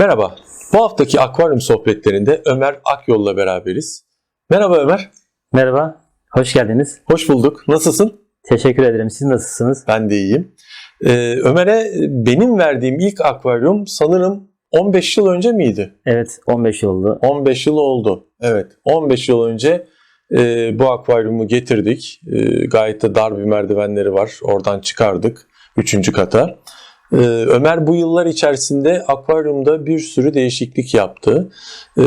Merhaba. Bu haftaki akvaryum sohbetlerinde Ömer Akyol'la beraberiz. Merhaba Ömer. Merhaba, hoş geldiniz. Hoş bulduk. Nasılsın? Teşekkür ederim. Siz nasılsınız? Ben de iyiyim. Ee, Ömer'e benim verdiğim ilk akvaryum sanırım 15 yıl önce miydi? Evet, 15 yıl oldu. 15 yıl oldu. Evet. 15 yıl önce e, bu akvaryumu getirdik. E, gayet de dar bir merdivenleri var. Oradan çıkardık 3. kata. Ee, Ömer bu yıllar içerisinde akvaryumda bir sürü değişiklik yaptı. Ee,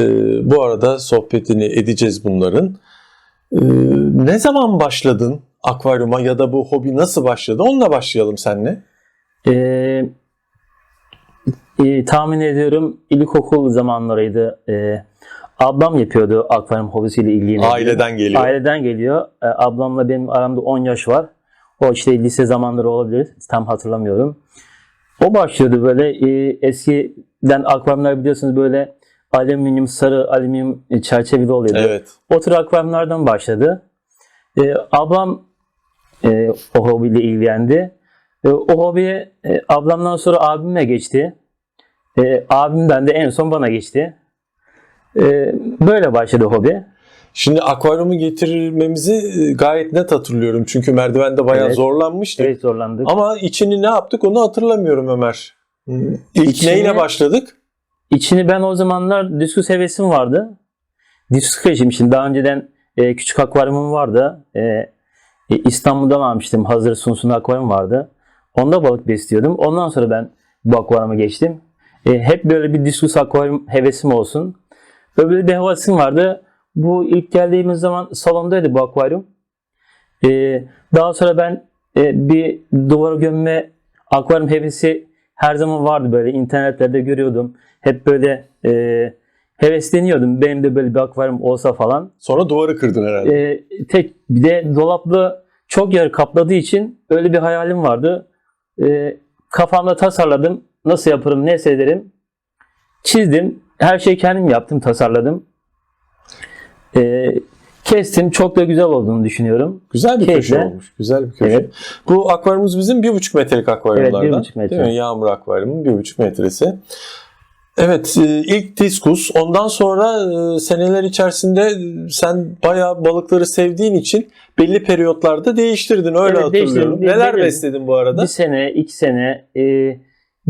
bu arada sohbetini edeceğiz bunların. Ee, ne zaman başladın akvaryuma ya da bu hobi nasıl başladı? Onunla başlayalım seninle. Ee, e, tahmin ediyorum ilkokul zamanlarıydı. Ee, ablam yapıyordu akvaryum hobisiyle ilgili. Aileden geliyor. Aileden geliyor. Ee, ablamla benim aramda 10 yaş var. O işte lise zamanları olabilir. Tam hatırlamıyorum. O başlıyordu böyle e, eskiden akvaryumlar biliyorsunuz böyle alüminyum sarı alüminyum çerçeveli oluyordu. Evet. O tür akvaryumlardan başladı. E, ablam e, o hobiyle ilgilendi. E, o hobiye e, ablamdan sonra abime geçti. E, abimden de en son bana geçti. E, böyle başladı hobi. Şimdi akvaryumu getirmemizi e, gayet net hatırlıyorum. Çünkü merdivende bayağı Evet. zorlanmıştık. Evet zorlandık. Ama içini ne yaptık onu hatırlamıyorum Ömer. İlk İçini- neyle başladık? İçini ben o zamanlar diskus hevesim vardı. Diskus rejim için daha önceden e, küçük akvaryumum vardı. E, e, İstanbul'dan almıştım. Hazır Sunsun akvaryum vardı. Onda balık besliyordum. Ondan sonra ben bu akvaryuma geçtim. E, hep böyle bir diskus akvaryum hevesim olsun. Öyle bir hevesim vardı. Bu ilk geldiğimiz zaman salondaydı bu akvaryum. E, daha sonra ben e, bir duvara gömme akvaryum hevesi her zaman vardı böyle internetlerde görüyordum. Hep böyle e, hevesleniyordum. Benim de böyle bir akvaryum olsa falan. Sonra duvarı kırdın herhalde. E, tek bir de dolaplı çok yer kapladığı için öyle bir hayalim vardı. E, kafamda tasarladım. Nasıl yaparım, ne ederim. Çizdim. Her şeyi kendim yaptım, tasarladım. E, kestim. Çok da güzel olduğunu düşünüyorum. Güzel bir köşe Keyifle. olmuş. Güzel bir köşe. Evet. Bu akvaryumumuz bizim 1,5 metrelik akvaryumlardan. Evet, 1,5 metre. Değil mi? Yağmur akvaryumunun 1,5 metresi. Evet e, ilk diskus. Ondan sonra e, seneler içerisinde sen bayağı balıkları sevdiğin için belli periyotlarda değiştirdin. Öyle Evet, hatırlıyorum. Bir- Neler bir- besledin bu arada? Bir sene, iki sene. e,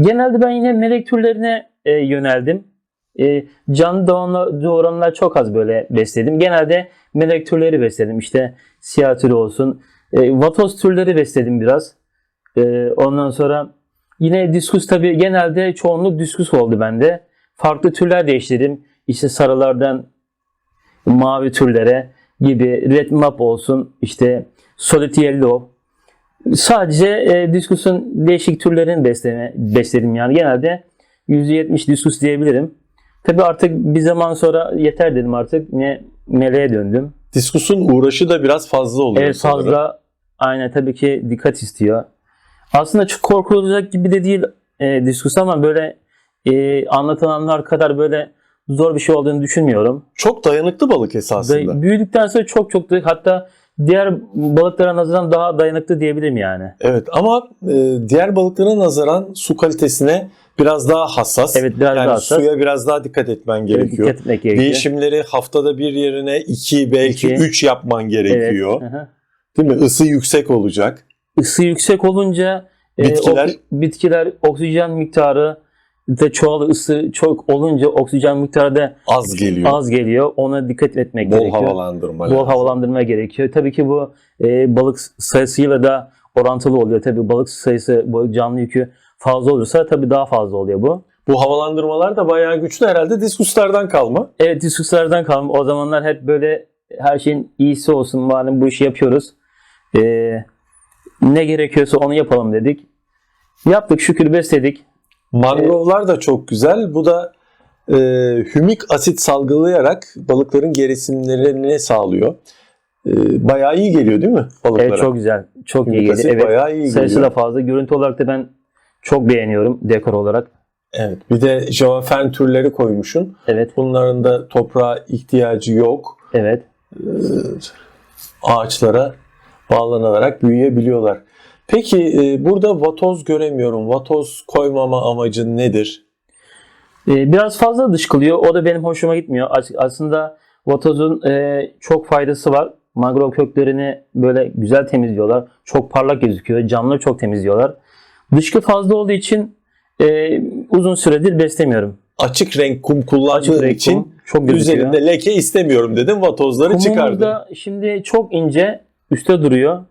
genelde ben yine melek türlerine e, yöneldim. E, canlı doğuranlar çok az böyle besledim. Genelde melek türleri besledim. İşte siyah türü olsun. E, vatoz türleri besledim biraz. E, ondan sonra yine diskus tabii genelde çoğunluk diskus oldu bende. Farklı türler değiştirdim. İşte sarılardan mavi türlere gibi red map olsun işte solid yellow sadece e, diskusun değişik türlerini besleme, besledim yani genelde %70 diskus diyebilirim. Tabi artık bir zaman sonra yeter dedim artık yine meleğe döndüm. Diskusun uğraşı da biraz fazla oluyor. Evet sanırım. fazla aynen tabii ki dikkat istiyor. Aslında çok korkulacak gibi de değil e, diskus ama böyle e, anlatılanlar kadar böyle zor bir şey olduğunu düşünmüyorum. Çok dayanıklı balık esasında. Ve büyüdükten sonra çok çok da hatta diğer balıklara nazaran daha dayanıklı diyebilirim yani. Evet ama e, diğer balıklara nazaran su kalitesine biraz daha hassas. Evet biraz yani daha hassas. suya biraz daha dikkat etmen gerekiyor. Dikkat etmek gerekiyor. Değişimleri haftada bir yerine iki belki İki. üç yapman gerekiyor. Evet. hı. Değil mi? Isı yüksek olacak. Isı yüksek olunca e, Bitkiler? ok- bitkiler oksijen miktarı da çoğalır. Isı çok olunca oksijen miktarı da Az geliyor. az geliyor. Ona dikkat etmek Bol gerekiyor. havalandırma. Bol lazım. havalandırma gerekiyor. Tabii ki bu e, balık sayısıyla da orantılı oluyor. Tabii balık sayısı, bu canlı yükü fazla olursa tabii daha fazla oluyor bu. Bu havalandırmalar da bayağı güçlü herhalde diskuslardan kalma. Evet diskuslardan kalma. O zamanlar hep böyle her şeyin iyisi olsun malum bu işi yapıyoruz. Ee, ne gerekiyorsa onu yapalım dedik. Yaptık şükür besledik. Mangrovlar da çok güzel. Bu da e, hümik asit salgılayarak balıkların gerisimlerini sağlıyor. E, bayağı iyi geliyor değil mi balıklara? Evet çok güzel. Çok iyi Hümik geliyor. asit Evet. bayağı iyi Sayısı geliyor. da fazla. Görüntü olarak da ben çok beğeniyorum dekor olarak. Evet. Bir de java fern türleri koymuşsun. Evet. Bunların da toprağa ihtiyacı yok. Evet. Ağaçlara bağlanarak büyüyebiliyorlar. Peki e, burada vatoz göremiyorum. Vatoz koymama amacın nedir? E, biraz fazla dışkılıyor. O da benim hoşuma gitmiyor. As- Aslında vatozun e, çok faydası var. Mangrove köklerini böyle güzel temizliyorlar. Çok parlak gözüküyor. Camları çok temizliyorlar. Dışkı fazla olduğu için e, uzun süredir beslemiyorum. Açık renk kum kullandığın Açık renk için kum çok gözüküyor. üzerinde leke istemiyorum dedim. Vatozları Kumumuz çıkardın. da şimdi çok ince üstte duruyor.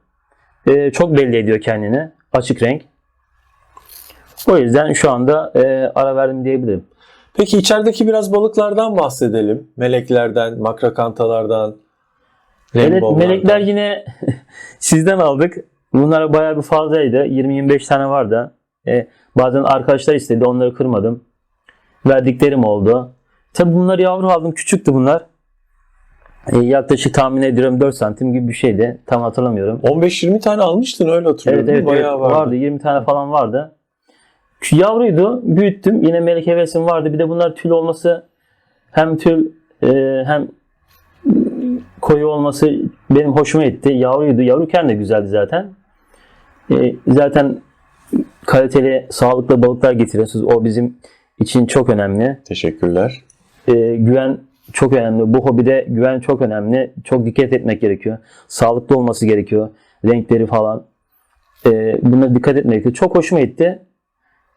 E, çok belli ediyor kendini. Açık renk. O yüzden şu anda e, ara verdim diyebilirim. Peki içerideki biraz balıklardan bahsedelim. Meleklerden, makrakantalardan, Evet, melekler yine sizden aldık. Bunlar bayağı bir fazlaydı. 20-25 tane vardı. E, bazen arkadaşlar istedi. Onları kırmadım. Verdiklerim oldu. Tabi bunları yavru aldım. Küçüktü bunlar. E, yaklaşık tahmin ediyorum 4 santim gibi bir şeydi. Tam hatırlamıyorum. 15-20 tane almıştın öyle hatırlıyorum. Evet evet, Bayağı vardı. vardı. 20 tane falan vardı. Yavruydu. Büyüttüm. Yine melek hevesim vardı. Bir de bunlar tül olması hem tül e, hem koyu olması benim hoşuma gitti. Yavruydu. Yavruyken de güzeldi zaten. E, zaten kaliteli, sağlıklı balıklar getiriyorsunuz. O bizim için çok önemli. Teşekkürler. E, güven çok önemli. Bu hobide güven çok önemli. Çok dikkat etmek gerekiyor. Sağlıklı olması gerekiyor. Renkleri falan. E, buna dikkat etmek gerekiyor. Çok hoşuma gitti.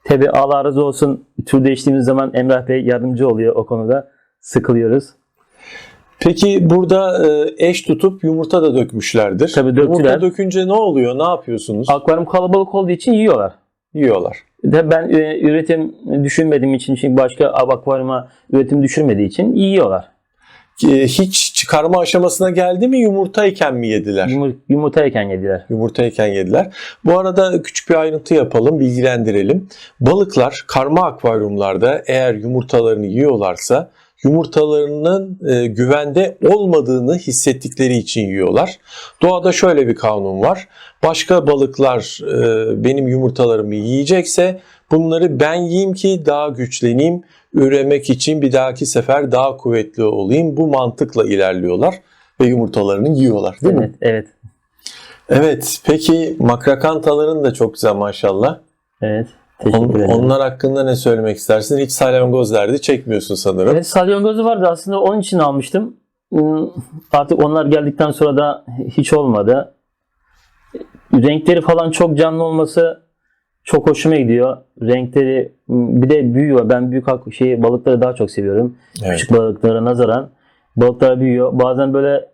Tabi Allah razı olsun tür değiştiğimiz zaman Emrah Bey yardımcı oluyor o konuda. Sıkılıyoruz. Peki burada e, eş tutup yumurta da dökmüşlerdir. Tabii döktüler. Yumurta dökünce ne oluyor? Ne yapıyorsunuz? Akvaryum kalabalık olduğu için yiyorlar. Yiyorlar. De ben e, üretim düşünmediğim için çünkü başka akvaryuma üretim düşürmediği için yiyorlar. E, hiç çıkarma aşamasına geldi mi yumurtayken mi yediler? Yumur, yumurtayken yediler. Yumurtayken yediler. Bu arada küçük bir ayrıntı yapalım, bilgilendirelim. Balıklar karma akvaryumlarda eğer yumurtalarını yiyorlarsa yumurtalarının e, güvende olmadığını hissettikleri için yiyorlar. Doğada şöyle bir kanun var. Başka balıklar e, benim yumurtalarımı yiyecekse bunları ben yiyeyim ki daha güçleneyim, üremek için bir dahaki sefer daha kuvvetli olayım. Bu mantıkla ilerliyorlar ve yumurtalarını yiyorlar değil mi? Evet, evet. Evet. Peki makrakantaların da çok güzel maşallah. Evet. Teşekkür ederim. onlar hakkında ne söylemek istersin? Hiç salyangoz derdi çekmiyorsun sanırım. Evet, salyangozu vardı aslında onun için almıştım. Artık onlar geldikten sonra da hiç olmadı. Renkleri falan çok canlı olması çok hoşuma gidiyor. Renkleri bir de büyüyor. Ben büyük şey balıkları daha çok seviyorum. Evet. Küçük balıklara nazaran balıklar büyüyor. Bazen böyle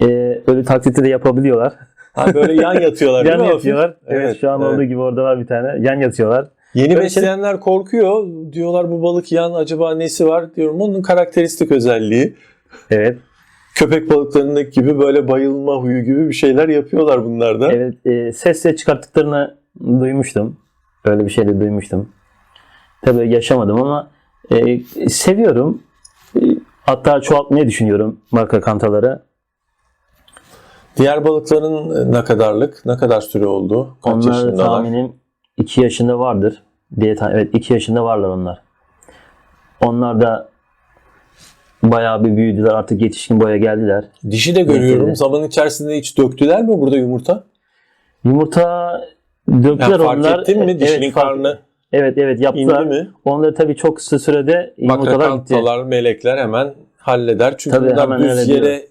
e, öyle taklidi de yapabiliyorlar. Ha, böyle yan yatıyorlar değil yan mi? yatıyorlar. Evet, şu an evet. olduğu gibi orada var bir tane. Yan yatıyorlar. Yeni Böyle besleyenler korkuyor. Diyorlar bu balık yan acaba nesi var? Diyorum onun karakteristik özelliği. Evet. Köpek balıklarındaki gibi böyle bayılma huyu gibi bir şeyler yapıyorlar bunlar da. Evet, e, sesle çıkarttıklarını duymuştum. Öyle bir şey de duymuştum. Tabii yaşamadım ama e, seviyorum. E, hatta çoğaltmayı düşünüyorum marka kantaları. Diğer balıkların ne kadarlık? Ne kadar süre oldu? Kaç Onlar yaşındalar? tahminim 2 yaşında vardır. Diye evet 2 yaşında varlar onlar. Onlar da bayağı bir büyüdüler. Artık yetişkin boya geldiler. Dişi de görüyorum. Zaman içerisinde hiç döktüler mi burada yumurta? Yumurta döktüler Yani fark onlar. ettin mi? Evet, Dişinin fark- karnı Evet evet yaptılar. indi mi? Onları tabii çok kısa sürede yumurtalar gitti. Melekler hemen halleder. Çünkü Tabii, bunlar düz yere e,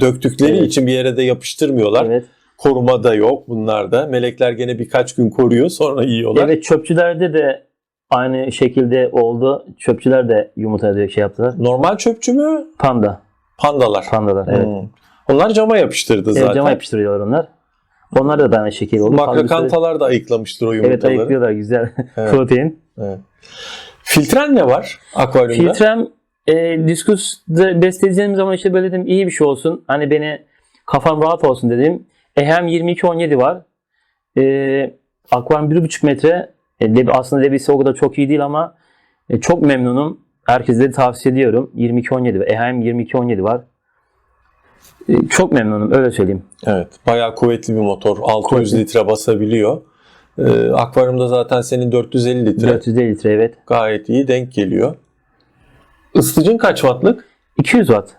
döktükleri Evet. için bir yere de yapıştırmıyorlar. Evet. Koruma da yok bunlarda. Melekler gene birkaç gün koruyor sonra yiyorlar. Evet çöpçülerde de aynı şekilde oldu. Çöpçüler de yumurta diye şey yaptılar. Normal çöpçü mü? Panda. Pandalar. Pandalar evet. Hmm. Onlar cama yapıştırdı Evet, zaten. cama yapıştırıyorlar onlar. Onlar da aynı şekilde oldu. Makrakantalar da ayıklamıştır o Evet yumurtaları. ayıklıyorlar güzel. Evet. Protein. Evet. Filtren ne var akvaryumda? Filtrem e, diskusda besleyeceğim zaman işte böyle dedim iyi bir şey olsun. Hani beni kafam rahat olsun dedim. E, hem 22-17 var. E, akvaryum 1,5 metre. E, debi- aslında debisi o kadar çok iyi değil ama e, çok memnunum. Herkese de tavsiye ediyorum. 22-17 var. E, hem 22-17 var. E, çok memnunum öyle söyleyeyim. Evet. Bayağı kuvvetli bir motor. 600 Kuvvetli. litre basabiliyor. Ee, akvaryumda zaten senin 450 litre 450 litre evet. gayet iyi denk geliyor. Isıtıcın kaç wattlık? 200 watt.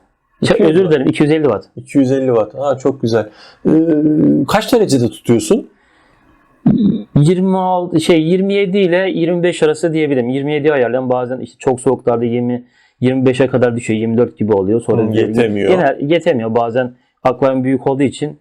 Ç- 200 Özür watt. dilerim 250 watt. 250 watt. Ha, çok güzel. Ee, kaç derecede tutuyorsun? 26 şey 27 ile 25 arası diyebilirim. 27 ayarlayan bazen işte çok soğuklarda 20 25'e kadar düşüyor. 24 gibi oluyor. Sonra Hı, yetemiyor. Genel yetemiyor. Bazen akvaryum büyük olduğu için.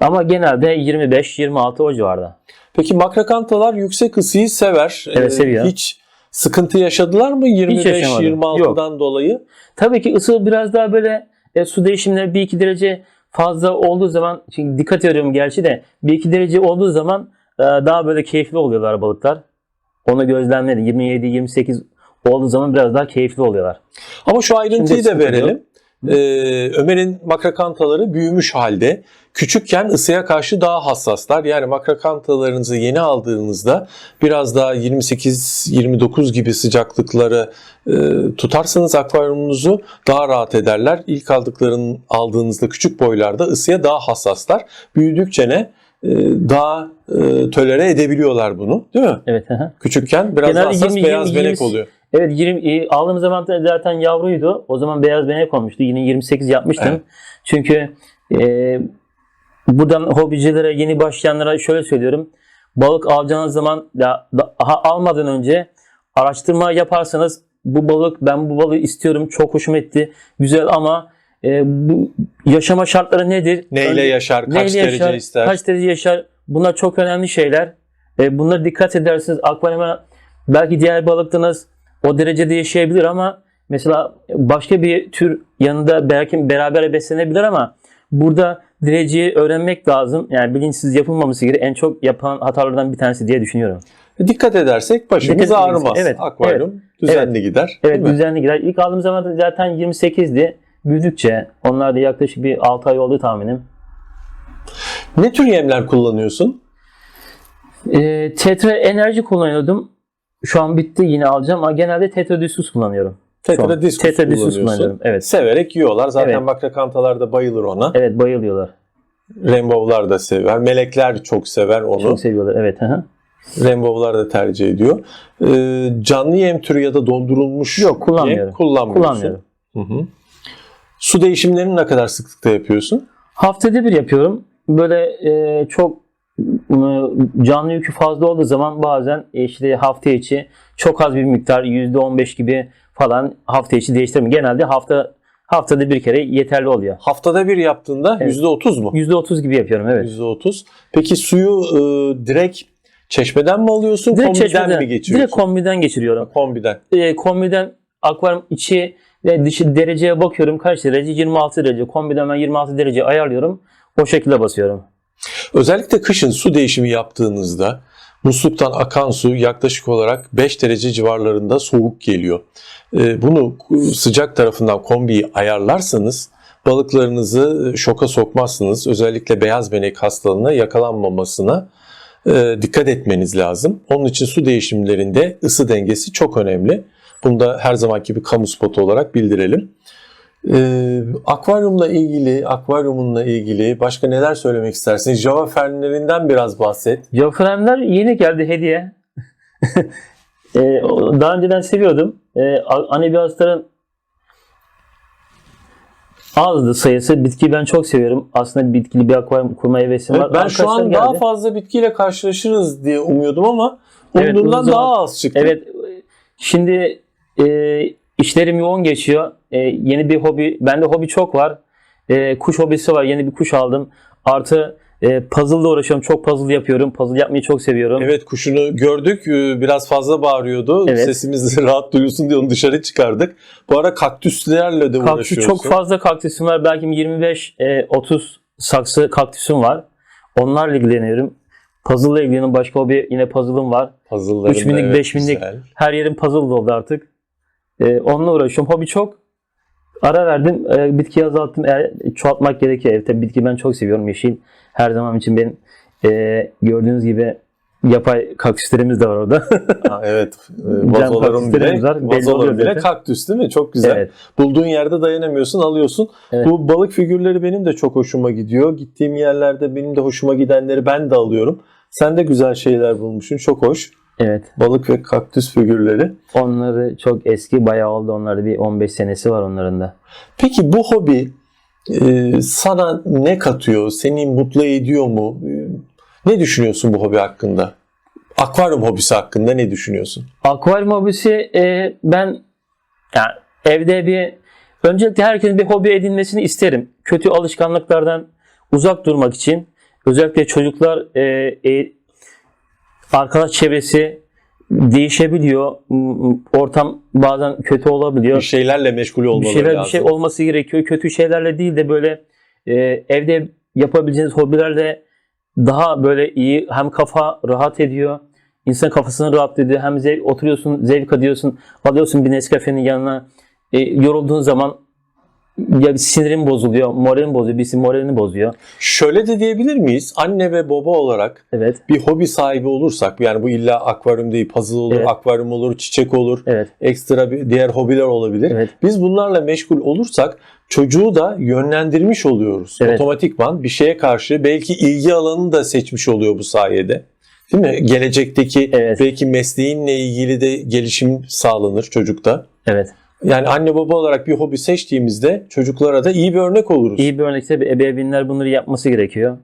Ama genelde 25 26 o civarda. Peki makrakantalar yüksek ısıyı sever. Evet, Ee, seviyor. Hiç sıkıntı yaşadılar mı yaşamadım. 25-26'dan dolayı? Tabii ki ısı biraz daha böyle e, su değişimleri 1-2 derece fazla olduğu zaman şimdi dikkat ediyorum gerçi de 1-2 derece olduğu zaman e, daha böyle keyifli oluyorlar balıklar. Onu gözlemledim. 27-28 olduğu zaman biraz daha keyifli oluyorlar. Ama şu ayrıntıyı da sıkıntı verelim. Ee, Ömer'in makrakantaları büyümüş halde küçükken ısıya karşı daha hassaslar. Yani makrakantalarınızı yeni aldığınızda biraz daha 28-29 gibi sıcaklıkları e, tutarsanız akvaryumunuzu daha rahat ederler. İlk aldıkların aldığınızda küçük boylarda ısıya daha hassaslar. Büyüdükçe ne e, daha e, tolere edebiliyorlar bunu değil mi? Evet. hı. Küçükken biraz Genelde hassas 20, beyaz 20, benek oluyor. Evet 20, e, aldığım zaman zaten yavruydu. O zaman beyaz benek olmuştu. Yine 28 yapmıştım. Evet. Çünkü e, buradan hobicilere, yeni başlayanlara şöyle söylüyorum. Balık alacağınız zaman ya, daha almadan önce araştırma yaparsanız bu balık ben bu balığı istiyorum çok hoşuma etti güzel ama e, bu yaşama şartları nedir? Neyle Önce- yaşar, kaç Neyle derece yaşar, ister? Kaç derece yaşar? Bunlar çok önemli şeyler. E, bunlara dikkat edersiniz. Akvaryuma belki diğer balıklarınız o derecede yaşayabilir ama mesela başka bir tür yanında belki beraber beslenebilir ama burada dereceyi öğrenmek lazım. Yani bilinçsiz yapılmaması gerekiyor. En çok yapan hatalardan bir tanesi diye düşünüyorum. Dikkat edersek başımız Dikkat ağrımaz. Evet, Akvaryum düzenli gider. Evet değil mi? düzenli gider. İlk aldığım zaman zaten 28'di. Büyüdükçe onlar da yaklaşık bir 6 ay oldu tahminim. Ne tür yemler kullanıyorsun? E, tetra enerji kullanıyordum. Şu an bitti yine alacağım ama genelde tetra diskus kullanıyorum. Şu an Tetra diskus Tetra diskus kullanıyorsun. kullanıyorum. Evet. Severek yiyorlar. Zaten Evet. makrakantalar da bayılır ona. Evet bayılıyorlar. Rainbow'lar da sever. Melekler çok sever onu. Çok seviyorlar. Evet. Hı. Rainbow'lar da tercih ediyor. Ee, canlı yem türü ya da dondurulmuş Yok, kullanmıyorum. yem kullanmıyorsun. Kullanmıyorum. Hı hı. Su değişimlerini ne kadar sıklıkta yapıyorsun? Haftada bir yapıyorum. Böyle e, çok canlı yükü fazla olduğu zaman bazen e, işte hafta içi çok az bir miktar %15 gibi falan hafta içi değiştiriyorum. Genelde hafta haftada bir kere yeterli oluyor. Haftada bir yaptığında Evet. %30 mu? %30 gibi yapıyorum evet. %30. Peki suyu e, direkt çeşmeden mi alıyorsun? Direkt kombiden çeşmeden, mi geçiriyorsun? direkt kombiden geçiriyorum. Kombiden. E, kombiden akvaryum içi ve dışı dereceye bakıyorum. Kaç derece? 26 derece. Kombiden ben 26 derece ayarlıyorum. O şekilde basıyorum. Özellikle kışın su değişimi yaptığınızda musluktan akan su yaklaşık olarak 5 derece civarlarında soğuk geliyor. Ee, Bunu sıcak tarafından kombiyi ayarlarsanız balıklarınızı şoka sokmazsınız. Özellikle beyaz benek hastalığına yakalanmamasına e, dikkat etmeniz lazım. Onun için su değişimlerinde ısı dengesi çok önemli. Bunu da her zamanki gibi kamu spotu olarak bildirelim. Ee, akvaryumla ilgili, akvaryumunla ilgili başka neler söylemek istersiniz? Java fernlerinden biraz bahset. Jafremler yeni geldi hediye. Ee, daha önceden seviyordum. Ee, a- anabiyatsların azdı sayısı. Bitkiyi ben çok seviyorum. Aslında bitkili bir akvaryum kurma hevesim Evet, var. ben şu Arkadaşlar an daha geldi. fazla bitkiyle karşılaşırız diye umuyordum ama Evet, umduğumdan uzun daha az çıktı. Evet. Şimdi e, işlerim yoğun geçiyor. E, yeni bir hobi. Bende hobi çok var. E, kuş hobisi var. Yeni bir kuş aldım. Artı e, puzzle'la uğraşıyorum. Çok puzzle yapıyorum. Puzzle yapmayı çok seviyorum. Evet kuşunu gördük Ee, biraz fazla bağırıyordu. Evet. Sesimiz rahat duyulsun diye onu dışarı çıkardık. Bu ara kaktüslerle de Kaktüs uğraşıyorsun. çok fazla kaktüsüm var. Belki 25-30 saksı kaktüsüm var. Onlarla ilgileniyorum. Puzzle'la ilgileniyorum. Başka hobi yine puzzle'ım var. Da binlik, evet, beş binlik. güzel. Her yerim puzzle oldu artık. Ee, onunla uğraşıyorum. Hobi çok. Ara verdim. Ee, bitkiyi azalttım. Eğer çoğaltmak gerekiyor. Evet, tabii bitki ben çok seviyorum. Yeşil her zaman için benim e, gördüğünüz gibi yapay kaktüslerimiz de var orada. Ha, evet. Cam Vazoların bile, var, vazoların bile kaktüs değil mi? Çok güzel. evet. Bulduğun yerde dayanamıyorsun, alıyorsun. Evet. Bu balık figürleri benim de çok hoşuma gidiyor. Gittiğim yerlerde benim de hoşuma gidenleri ben de alıyorum. Sen de güzel şeyler bulmuşsun. Çok hoş. Evet. Balık ve kaktüs figürleri. Onları çok eski bayağı oldu. Onlarda bir 15 senesi var onların da. Peki bu hobi e, sana ne katıyor? Seni mutlu ediyor mu? E, Ne düşünüyorsun bu hobi hakkında? Akvaryum hobisi hakkında ne düşünüyorsun? Akvaryum hobisi e, ben yani evde bir öncelikle herkesin bir hobi edinmesini isterim. Kötü alışkanlıklardan uzak durmak için özellikle çocuklar e, e, arkadaş çevresi değişebiliyor. Ortam bazen kötü olabiliyor. Bir şeylerle meşgul bir olmaları şeyler lazım. bir şey olması gerekiyor. Kötü şeylerle değil de böyle e, evde yapabileceğiniz hobilerle daha böyle iyi hem kafa rahat ediyor. İnsan kafasını rahat ediyor. Hem zevk, oturuyorsun, zevk alıyorsun. Alıyorsun bir Nescafe'nin yanına. E, yorulduğun zaman ya bir sinirin bozuluyor, moralin bozuyor, birisi moralini bozuyor. Şöyle de diyebilir miyiz? Anne ve baba olarak Evet, bir hobi sahibi olursak yani bu illa akvaryum değil puzzle olur, Evet. akvaryum olur, çiçek olur, evet, ekstra bir diğer hobiler olabilir. evet. Biz bunlarla meşgul olursak çocuğu da yönlendirmiş oluyoruz. Evet. Otomatikman bir şeye karşı belki ilgi alanını da seçmiş oluyor bu sayede. Değil mi? Gelecekteki Evet. belki mesleğinle ilgili de gelişim sağlanır çocukta. Evet. Yani anne baba olarak bir hobi seçtiğimizde çocuklara da iyi bir örnek oluruz. İyi bir örnekte bir ebeveynler bunları yapması gerekiyor.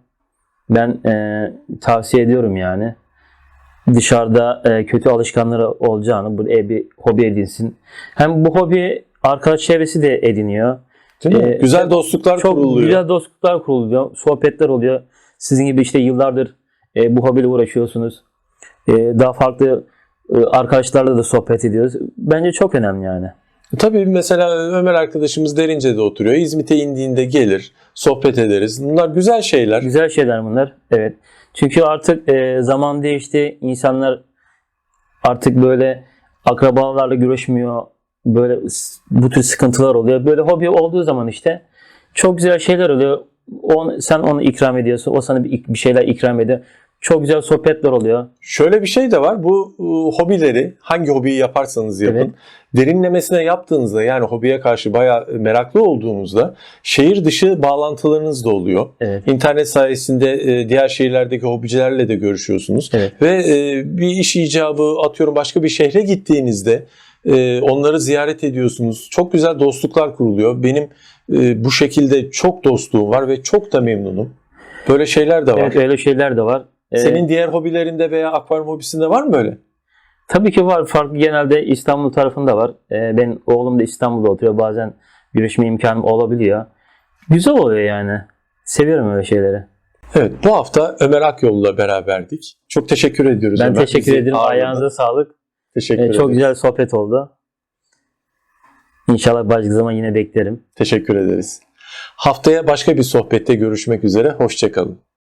Ben e, tavsiye ediyorum yani. Dışarıda e, kötü alışkanları olacağını bu ev bir hobi edinsin. Hem bu hobi arkadaş çevresi de ediniyor. Değil mi? Ee, güzel dostluklar Çok kuruluyor. güzel dostluklar kuruluyor. Sohbetler oluyor. Sizin gibi işte yıllardır e, bu hobiyle uğraşıyorsunuz. E, daha farklı e, arkadaşlarla da sohbet ediyoruz. Bence çok önemli yani. Tabii mesela Ömer arkadaşımız Derince'de oturuyor. İzmit'e indiğinde gelir, sohbet ederiz. Bunlar güzel şeyler. Güzel şeyler bunlar. Evet. Çünkü artık e, zaman değişti. İnsanlar artık böyle akrabalarla görüşmüyor. Böyle bu tür sıkıntılar oluyor. Böyle hobi olduğu zaman işte çok güzel şeyler oluyor. On, sen onu ikram ediyorsun. O sana bir, bir şeyler ikram ediyor. Çok güzel sohbetler oluyor. Şöyle bir şey de var. Bu e, hobileri hangi hobiyi yaparsanız yapın. Evet. Derinlemesine yaptığınızda yani hobiye karşı bayağı meraklı olduğunuzda şehir dışı bağlantılarınız da oluyor. Evet. İnternet sayesinde e, diğer şehirlerdeki hobicilerle de görüşüyorsunuz. Evet. Ve e, bir iş icabı atıyorum başka bir şehre gittiğinizde e, onları ziyaret ediyorsunuz. Çok güzel dostluklar kuruluyor. Benim e, bu şekilde çok dostluğum var ve çok da memnunum. Böyle şeyler de var. Evet öyle şeyler de var. Ee, Senin diğer hobilerinde veya akvaryum hobisinde var mı böyle? Tabii ki var. Farklı genelde İstanbul tarafında var. Ee, benim oğlum da İstanbul'da oturuyor. Bazen görüşme imkanım olabiliyor. Güzel oluyor yani. Seviyorum öyle şeyleri. Evet bu hafta Ömer Akyol'la beraberdik. Çok teşekkür ediyoruz Ben Ömer. teşekkür Bizi ederim. ağırladın. Ayağınıza sağlık. Teşekkür Ee, ederiz. çok güzel sohbet oldu. İnşallah başka zaman yine beklerim. Teşekkür ederiz. Haftaya başka bir sohbette görüşmek üzere. Hoşçakalın.